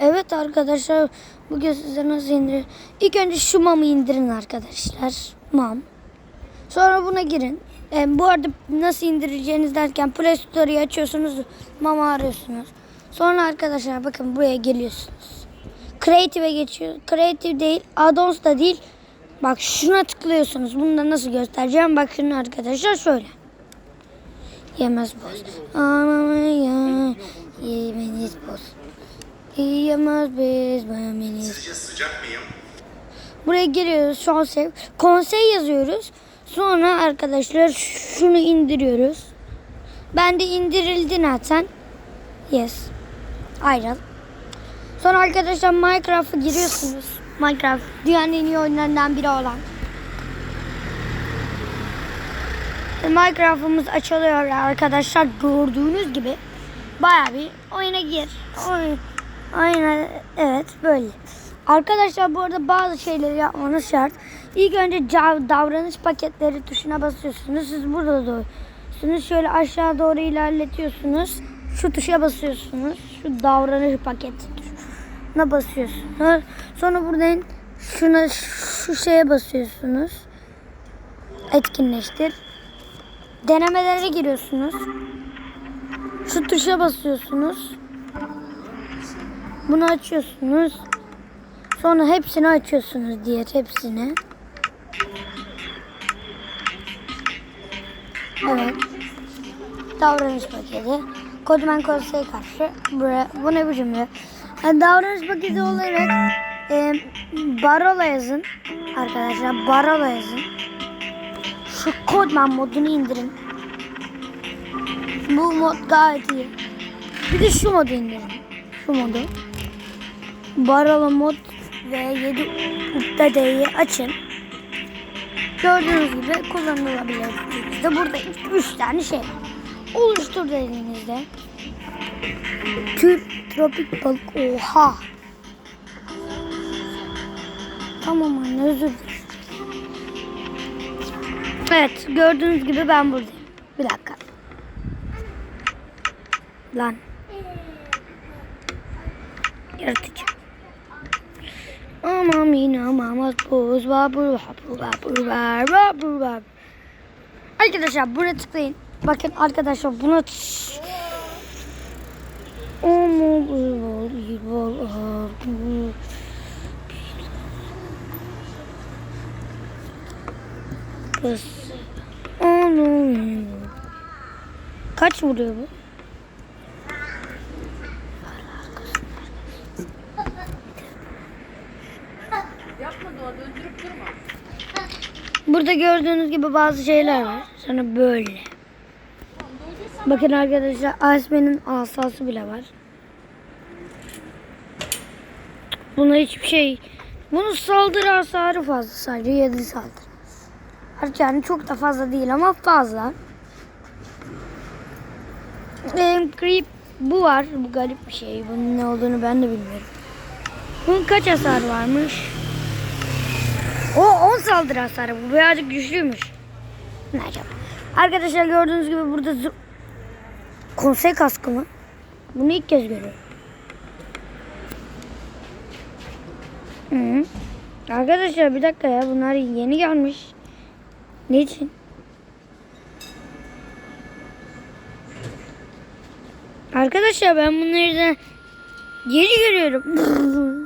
Evet arkadaşlar bugün size nasıl indirir? İlk önce şu mamı indirin arkadaşlar. Mam. Sonra buna girin. E, bu arada nasıl indireceğiniz derken Play Store'yu açıyorsunuz. Mama arıyorsunuz. Sonra arkadaşlar bakın buraya geliyorsunuz. Creative'e geçiyor. Creative değil. Addons da değil. Bak şuna tıklıyorsunuz. Bunu da nasıl göstereceğim? Bak şunu arkadaşlar şöyle. Yemez boz. Aman ya. Yemeniz boz. Yiyemez biz yemeniz. Sizce sıcak mıyım? Buraya giriyoruz. Şu an sev. Konsey yazıyoruz. Sonra arkadaşlar şunu indiriyoruz. Ben de indirildi zaten. Yes. Ayrıl. Sonra arkadaşlar Minecraft'a giriyorsunuz. Minecraft dünyanın en iyi oyunlarından biri olan. Minecraft'ımız açılıyor arkadaşlar gördüğünüz gibi. Baya bir oyuna gir. Oyun. Aynen evet böyle. Arkadaşlar bu arada bazı şeyleri yapmanız şart. İlk önce davranış paketleri tuşuna basıyorsunuz. Siz burada doğrusunuz. Şöyle aşağı doğru ilerletiyorsunuz. Şu tuşa basıyorsunuz. Şu davranış paketi tuşuna basıyorsunuz. Sonra buradan şuna şu şeye basıyorsunuz. Etkinleştir. Denemelere giriyorsunuz. Şu tuşa basıyorsunuz. Bunu açıyorsunuz. Sonra hepsini açıyorsunuz diğer hepsini. Evet. Davranış paketi. Kodman konseye karşı. Buraya, bu ne biçim ya? Yani davranış paketi olarak e, Barola yazın. Arkadaşlar Barola yazın. Şu Kodman modunu indirin. Bu mod gayet iyi. Bir de şu modu indirin. Şu modu. Barola mod ve 7 ukdedeyi açın. Gördüğünüz gibi kullanılabilir. İşte burada 3 tane şey. Oluştur dediğinizde. Tür tropik balık. Oha. Tamam anne özür dilerim. Evet gördüğünüz gibi ben buradayım. Bir dakika. Lan. Yaratıcı. Babur babur Arkadaşlar buna tıklayın. Bakın arkadaşlar buna Kız. Kaç vuruyor bu? Burada gördüğünüz gibi bazı şeyler var. Sonra böyle. Bakın arkadaşlar Asmen'in asası bile var. Buna hiçbir şey... Bunun saldırı hasarı fazla sadece 7 saldırı. Yani çok da fazla değil ama fazla. Benim creep bu var. Bu garip bir şey. Bunun ne olduğunu ben de bilmiyorum. Bunun kaç hasar varmış? O 10 saldırı hasarı. Bu birazcık güçlüymüş. Ne? Arkadaşlar gördüğünüz gibi burada zı- konsey kaskı mı? Bunu ilk kez görüyorum. Hı. Arkadaşlar bir dakika ya bunlar yeni gelmiş. Niçin? Arkadaşlar ben bunları da yeni görüyorum.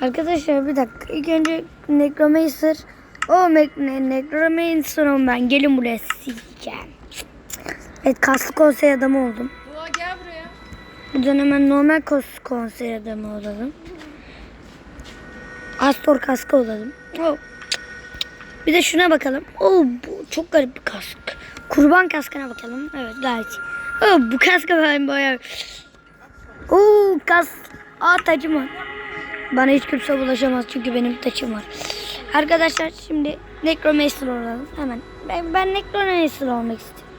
Arkadaşlar bir dakika. İlk önce Necromancer. O ne Necromancer'ım ben. Gelin buraya sikeceğim. Evet kaslı konsey adamı oldum. Doğa gel buraya. Buradan hemen normal kos konsey adamı olalım. Astor kaskı olalım. Oh. Bir de şuna bakalım. Oh, bu çok garip bir kask. Kurban kaskına bakalım. Evet gayet. Oh, bu kaska ben bayağı... Oo kas. Aa tacım var. Bana hiç kimse bulaşamaz çünkü benim taçım var. Arkadaşlar şimdi Necromancer olalım. Hemen. Ben, ben Necromancer olmak istiyorum.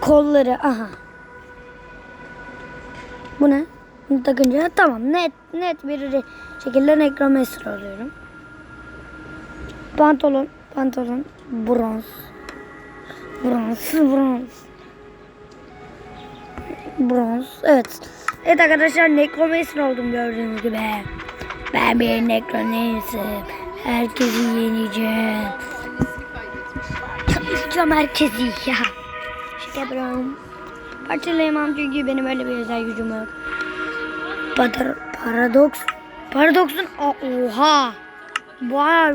Kolları aha. Bu ne? Bunu takınca tamam net net bir şekilde Necromancer oluyorum. Pantolon, pantolon, bronz. Bronz, bronz. Bronz. Evet. Evet arkadaşlar Necromancer oldum gördüğünüz gibi. Ben bir Necromancer. Herkesi yeneceğim. Tanıyacağım herkesi ya. Şaka yapıyorum. Parçalayamam çünkü benim öyle bir özel gücüm yok. Padar paradoks. Paradoks'un Aa, oha. Vay.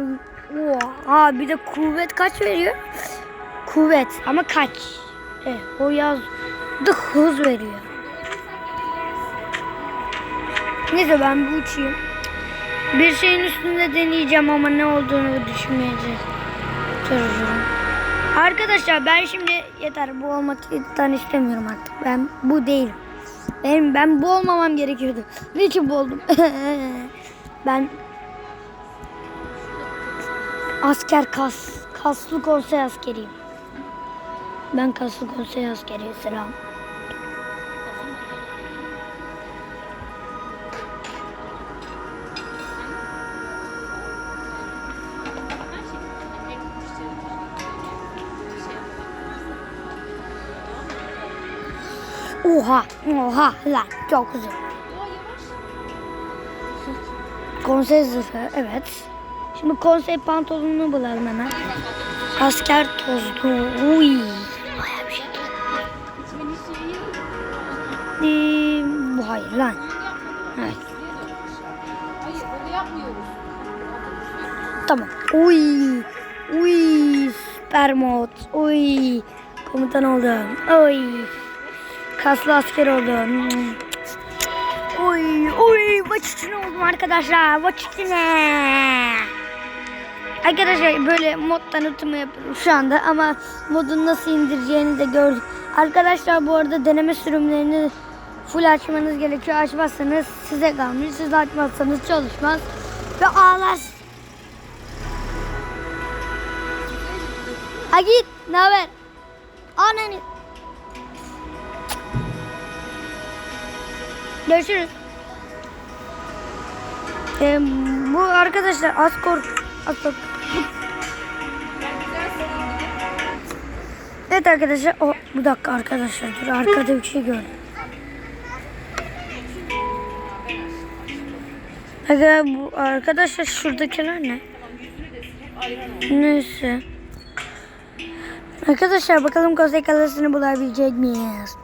Oha. Bir de kuvvet kaç veriyor? Kuvvet ama kaç? Evet, o yaz da hız veriyor. Neyse ben bu uçayım. Bir şeyin üstünde deneyeceğim ama ne olduğunu düşünmeyeceğim. Arkadaşlar ben şimdi yeter bu olmaktan istemiyorum artık. Ben bu değilim. Benim ben bu olmamam gerekiyordu. Niçin bu oldum? ben asker kas kaslı konsey askeriyim. Ben kaslı konsey askeri selam. Oha, oha lan çok güzel. Konsey zırhı, evet. Şimdi konsey pantolonunu bulalım hemen. Asker tozlu, uy. Baya bir şey bu hayır lan. Evet, tamam. Uy, uy, süper mod, uy. Komutan oldum, uy. Kaslı asker oldum. Uy, uy, maç için oldum arkadaşlar, maç içine. Arkadaşlar böyle mod tanıtımı yapıyorum şu anda ama modun nasıl indireceğini de gördük. Arkadaşlar bu arada deneme sürümlerini full açmanız gerekiyor. Açmazsanız size kalmış. Siz açmazsanız çalışmaz ve ağlar. Ha git, ne haber? Ananı. Görüşürüz. Ee, bu arkadaşlar Askor Askor Evet arkadaşlar o bir dakika arkadaşlar dur arkada bir şey gördüm. Aga bu arkadaşlar şuradakiler ne? Neyse. Arkadaşlar bakalım konsey kalasını bulabilecek miyiz?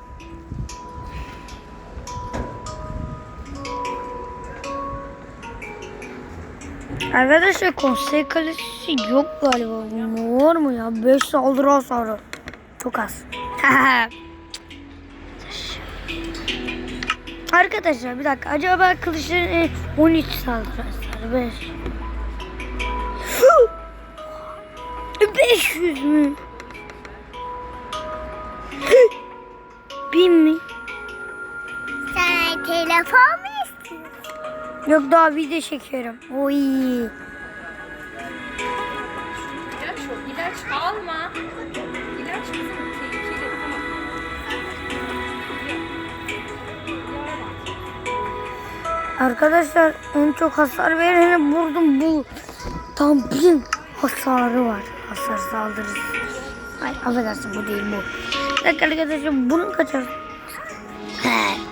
Arkadaşlar konsey kalesi yok galiba. Var mı ya? 5 saldırı hasarı. Çok az. Arkadaşlar bir dakika. Acaba kılıçların e, 13 saldırı hasarı. 5. 500 mü? 1000 mi? Sen telefon? Yok daha video çekiyorum. Oy. İlaç. İlaç alma. İlaç bizim tehlikeli. Tamam. Arkadaşlar en çok hasar vereni vurdum bu. Tam bin hasarı var. Hasar saldırısı. Ay affedersin bu değil bu. Bir dakika arkadaşlar bunun kaçar. He.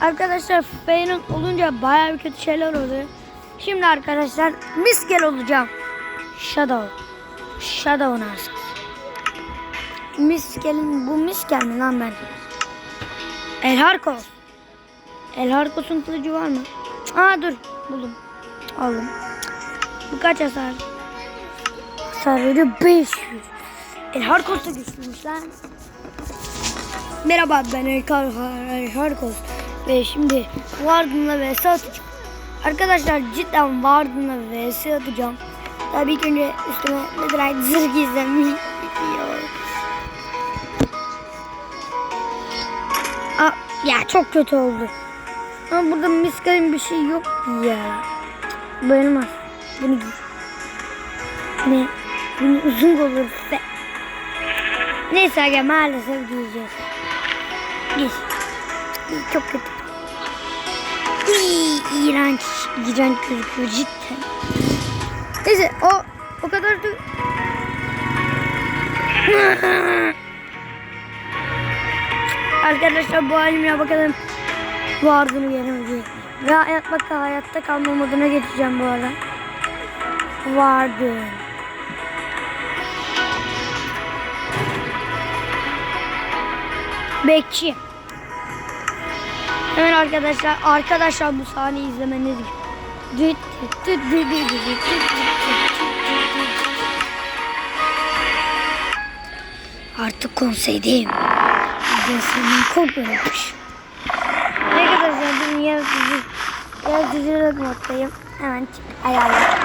Arkadaşlar Feyn'in olunca bayağı bir kötü şeyler oluyor. Şimdi arkadaşlar miskel olacağım. Shadow. Shadow nasıl? Miskel'in bu miskel mi lan ben? El Harkos. El Harkos'un kılıcı var mı? Aa dur buldum. Aldım. Bu kaç hasar? Hasar veriyor 500. El Harkos da güçlüymüş lan. Merhaba ben El, Kar- El Harkos. Ve şimdi Warden'la vs atacağım. Arkadaşlar cidden Warden'la vs atacağım. Tabii ilk önce üstüme Netherite zırh gizlemiş. Aa, ya çok kötü oldu. Ama burada miskalin bir şey yok ya. Bayılmaz. Bunu giy. Ne? Bunu uzun olur be. Neyse aga maalesef giyeceğiz. Giy. Giy, Çok kötü. İy, iğrenç. İğrenç gözüküyor cidden. Neyse o o kadar da... Arkadaşlar bu halimle bakalım vardığını yenemeyecek. Ve hayat bak hayatta kalma moduna geçeceğim bu arada. Vardı. Bekçi. Evet arkadaşlar, arkadaşlar bu sahneyi izlemeniz Artık konseydeyim. Gözümün kopuyormuş. Arkadaşlar bugün yaratıcı, yaratıcılık moddayım. Hemen çık ayarla.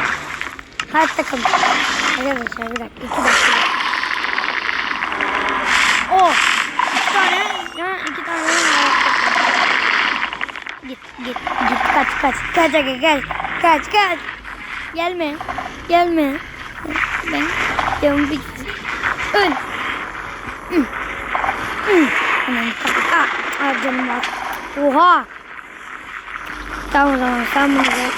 Kalp takım. Arkadaşlar bir dakika, iki dakika. Oh! Git git git kaç kaç kaç kaç kaç kaç kaç. Gelme. Gelme. Ben canım bitti. Öl. Aa canım var. Oha. Tamam o zaman sen bunu ver.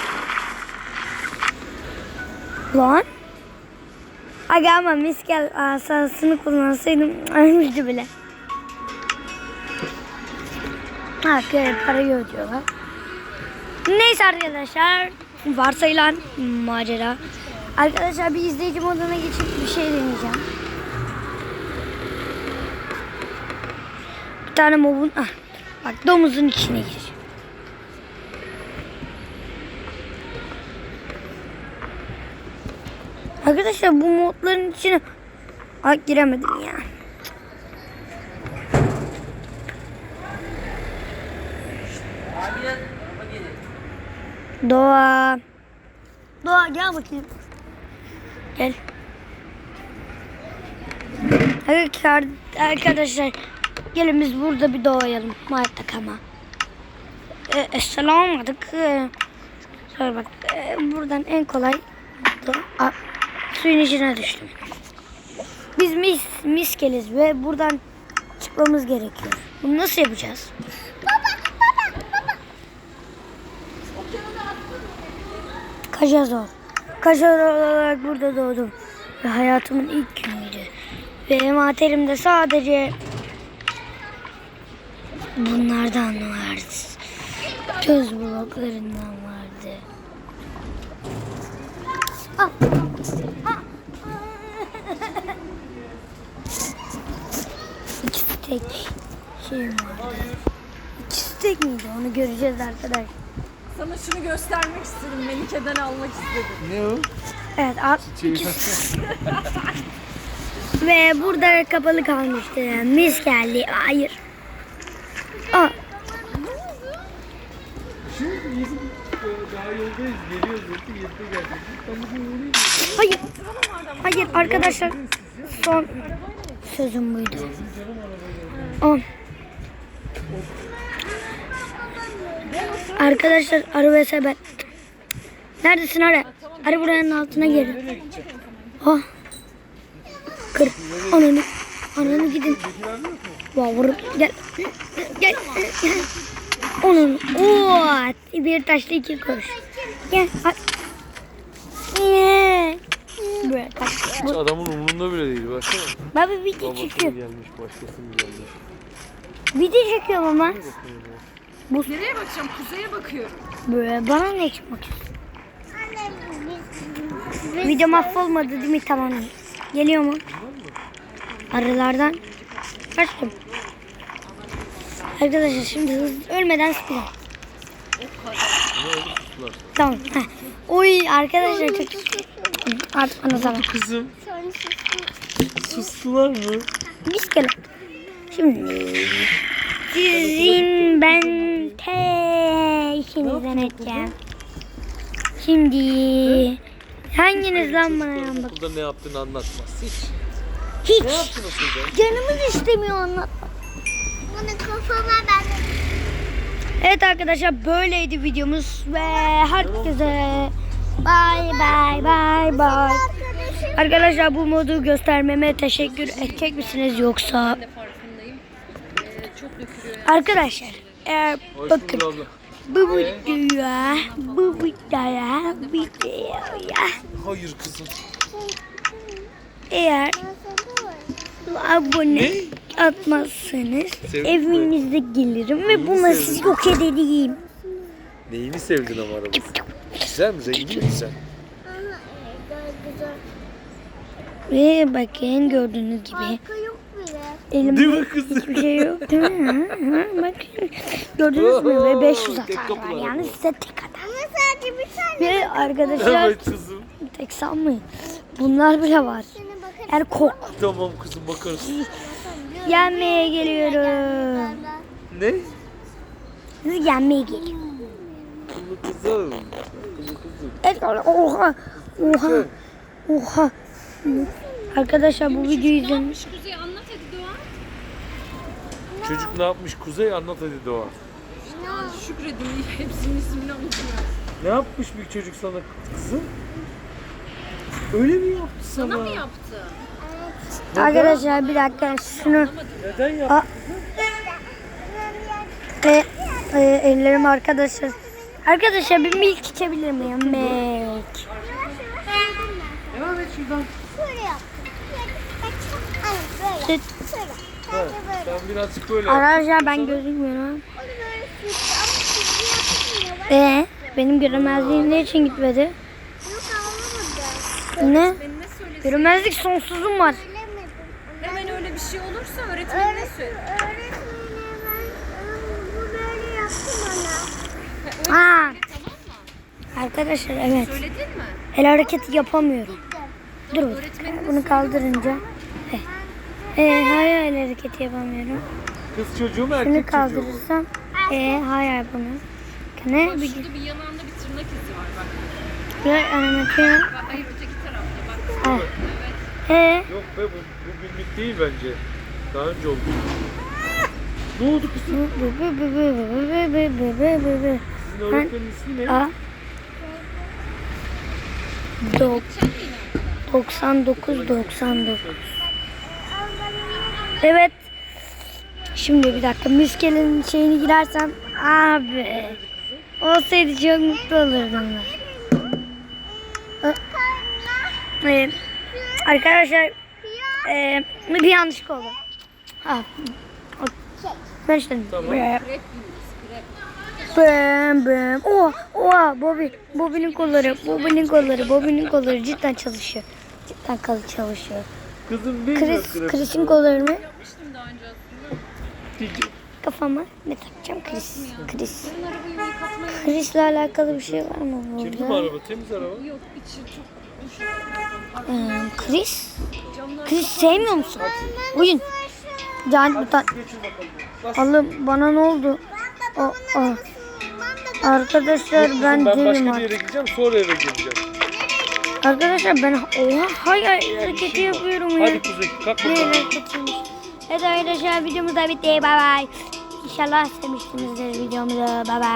Lan. Aga ama miskel asasını kullansaydım ölmüştü bile. Köye parayı ödüyorlar. Neyse arkadaşlar. Varsayılan macera. Arkadaşlar bir izleyici moduna geçip bir şey deneyeceğim. Bir tane mobun... Ah, bak domuzun içine gir. Arkadaşlar bu modların içine... Ay giremedim ya. Doğa. Doğa gel bakayım. Gel. Arkadaşlar, arkadaşlar gelin biz burada bir doğayalım. Hayatta kama. Ee, Esselam almadık. Ee, sonra bak ee, buradan en kolay do- Aa, suyun içine düştüm. Biz mis miskeliz ve buradan çıkmamız gerekiyor. Bunu nasıl yapacağız? Kajazor. Kajazor olarak burada doğdum. Ve hayatımın ilk günüydü. Ve envanterimde sadece bunlardan vardı. Göz bloklarından vardı. Ah. Ah. İkisi tek şeyim vardı. İkisi tek miydi? Onu göreceğiz arkadaşlar. Sana şunu göstermek istedim. Melike'den almak istedim. Ne o? Evet al. ikisi. Ve burada kapalı kalmıştı. Mis geldi. Hayır. Aa, Şimdi bizim daha yoldayız. Geliyoruz. Yedi, yedide geldik. Ben bugün uğrayayım. hayır. Hayır arkadaşlar. Son sözüm buydu. On. Arkadaşlar ve sebep. Neredesin? Arı buranın altına gir. Oh. Kır. Ananı. Ananı gidin. Wow, vur. Gel. Gel. Onun. Oo. Bir taşla iki kuş. Gel. Kaç. Hiç adamın umurunda bile değil. Baksana. Baba video çekiyor. gelmiş, başkası mı gelmiş. Video çekiyorum ama. Nereye bakacağım? Kuzeye bakıyorum. Böyle bana ne çıkmak Video mahvolmadı değil mi? Tamam. Geliyor mu? Arılardan kaçtım. Arkadaşlar şimdi hızlı ölmeden spiral. Tamam. Heh. Oy arkadaşlar çok Artık ana zaman. Kızım. Sustular mı? Biz gel. Şimdi sizin ben te işinizden edeceğim. Şimdi hanginiz lan bana yan bak. Okulda ne yaptığını anlatmaz. Hiç. Hiç. Ne yaptın okulda? Canımız istemiyor anlat. Bunu kafama ben Evet arkadaşlar böyleydi videomuz ve herkese bye bye bye bye. Arkadaşlar bu modu göstermeme teşekkür edecek misiniz yoksa? Ben de farkındayım. Ee, Hoş bakın. Bu bu ee? ya, bu bu ya, ya. Şey Hayır kızım. Eğer abone atmazsanız Sevdim evinize gelirim ve buna sevdim. yok edeyim. Neyini sevdin ama arabası? Güzel mi? Rengi mi güzel? Ve bakın gördüğünüz gibi elimde Değil mi kızım? hiçbir şey yok değil mi? Ha, ha, gördünüz mü ve 500 Tek atar var var yani ama. size tek atar. Ama sadece bir tane. Ve arkadaşlar Evet kızım. tek sanmayın bunlar bile var. Bakarım. Yani kork Tamam kızım bakarız. yenmeye geliyorum. Ne? Sizi yenmeye geliyorum. Kızım kızım. Kızım kızım. Evet, oha oha oha. Arkadaşlar bu videoyu izleyin. Kuzey anlat. Çocuk ne yapmış Kuzey anlat hadi Doğa. Şükredin hepsinin ismini unutmuyorum. Ne yapmış bir çocuk sana kızım? Öyle mi yaptı sana? Sana mı yaptı? Arkadaşlar bir dakika şunu Neden yaptı? E, e, ellerim arkadaşlar. Arkadaşlar bir milk içebilir miyim? Milk. Devam et şuradan. Şöyle yaptım. Süt. Şöyle. Evet, ben birazcık böyle Arkadaşlar ben gözükmüyorum. Ee, benim göremezliğim ne için gitmedi? Ne? Göremezlik sonsuzum var. Hemen öyle bir şey olursa öğretmenine söyle. Aa. Arkadaşlar evet. Söyledin mi? El hareketi yapamıyorum. Dur, Dur bunu kaldırınca. Evet e, hayır el hareketi yapamıyorum. Kız çocuğu mu Şunu erkek çocuğu mu? kaldırırsam. E, hayır yapamıyorum. Ne? Bak Bir şurada bir yanağında bir tırnak izi var bak. bir. Bak hayır öteki tarafta bak. Ah. E, Yok be bu, bu günlük değil bence. Daha önce oldu. Ne oldu kızım? bu, bu, bu, bu, bu, bu, bu, bu, bu, bu, bu. Sizin öğretmenin ismi ne? A. Dok. 99 99. Evet. Şimdi bir dakika miskelenin şeyini girersem abi olsaydı çok mutlu olurdum ben. Ee, arkadaşlar ee, bir yanlışlık oldu. Ha. Ben işte. Tamam. Bım bım. Oha oha Bobby. Bobby'nin kolları. Bobby'nin kolları. Bobby'nin kolları cidden çalışıyor. Cidden kal çalışıyor. Kızım bilmiyor Chris, grafik. Chris'in kolları mı? Yapmıştım daha önce aslında. Kafama ne takacağım Chris? Chris. Senin arabayı yıkatmaya Chris'le alakalı bir şey var mı Kirli mi burada? araba? Temiz araba. yok. içi çok Ee, Chris? camlar Chris sevmiyor musun? Oyun. Can bu ta- Geçin bakalım. Bas. Allah'ım bana ne oldu? O, o. Arkadaşlar ben Ben değilim başka bir artık. yere gideceğim sonra eve geleceğim. Arkadaşlar ben oha hayır hareketi yapıyorum ya. Hadi Kuzey kalk Ne bakalım. hareketiymiş. Evet arkadaşlar videomuz da bitti. Bay bay. İnşallah sevmişsinizdir videomuzu. Bay bay.